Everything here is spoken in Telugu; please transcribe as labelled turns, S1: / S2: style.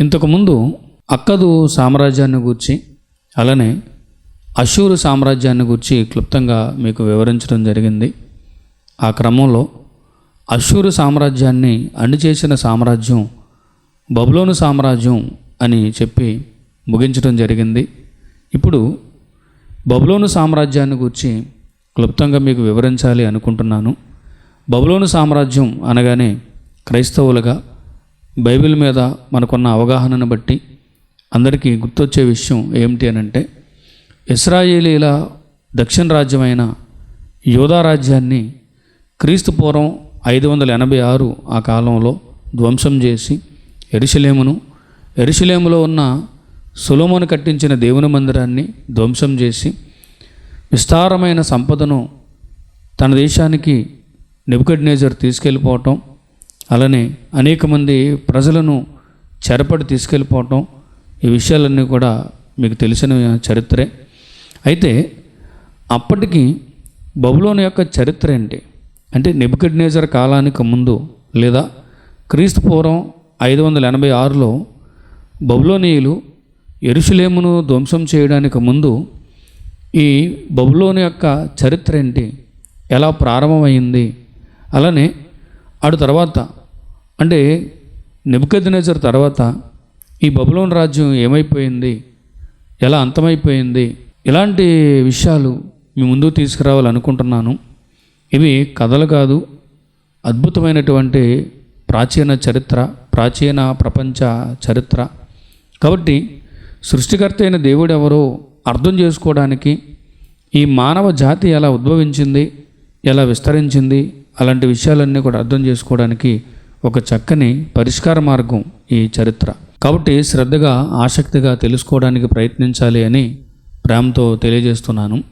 S1: ఇంతకుముందు అక్కదు సామ్రాజ్యాన్ని గూర్చి అలానే అశూరు సామ్రాజ్యాన్ని గూర్చి క్లుప్తంగా మీకు వివరించడం జరిగింది. ఆ క్రమంలో అశూరు సామ్రాజ్యాన్ని అణిచేసిన సామ్రాజ్యం బబులోను సామ్రాజ్యం అని చెప్పి ముగించడం జరిగింది. ఇప్పుడు బబులోను సామ్రాజ్యాన్ని గురించి క్లుప్తంగా మీకు వివరించాలి అనుకుంటున్నాను. బబులోను సామ్రాజ్యం అనగానే క్రైస్తవులుగా బైబిల్ మీద మనకున్న అవగాహనను బట్టి అందరికీ గుర్తొచ్చే విషయం ఏమిటి అని అంటే ఇస్రాయేలీల దక్షిణ రాజ్యమైన యోధా రాజ్యాన్ని క్రీస్తు పూర్వం ఐదు వందల ఎనభై ఆరు ఆ కాలంలో ధ్వంసం చేసి ఎరుషలేమును ఎరుషలేములో ఉన్న సులోమును కట్టించిన దేవుని మందిరాన్ని ధ్వంసం చేసి విస్తారమైన సంపదను తన దేశానికి నెబుకడ్నేజర్ తీసుకెళ్ళిపోవటం అలానే అనేక మంది ప్రజలను చెరపడి తీసుకెళ్ళిపోవటం ఈ విషయాలన్నీ కూడా మీకు తెలిసిన చరిత్రే. అయితే అప్పటికి బబులోని యొక్క చరిత్ర ఏంటి? అంటే నెబుకడ్నేజర్ కాలానికి ముందు లేదా క్రీస్తు పూర్వం ఐదు వందల ఎనభై ఆరులో బబులోనియులు ఎరుషులేమును ధ్వంసం చేయడానికి ముందు ఈ బబులోని యొక్క చరిత్ర ఏంటి? ఎలా ప్రారంభమైంది? అలానే ఆడు తర్వాత అంటే నెబుకద్నెజర్ తర్వాత ఈ బబులోన్ రాజ్యం ఏమైపోయింది? ఎలా అంతమైపోయింది? ఇలాంటి విషయాలు మీ ముందుకు తీసుకురావాలనుకుంటున్నాను. ఇవి కథలు కాదు అద్భుతమైనటువంటి ప్రాచీన చరిత్ర ప్రాచీన ప్రపంచ చరిత్ర. కాబట్టి సృష్టికర్త అయిన దేవుడు ఎవరో అర్థం చేసుకోవడానికి ఈ మానవ జాతి ఎలా ఉద్భవించింది ఎలా విస్తరించింది అలాంటి విషయాలన్నీ కూడా అర్థం చేసుకోవడానికి ఒక చక్కని పరిష్కార మార్గం ఈ చరిత్ర. కాబట్టి శ్రద్ధగా ఆసక్తిగా తెలుసుకోవడానికి ప్రయత్నించాలి అని ప్రేమతో తెలియజేస్తున్నాను.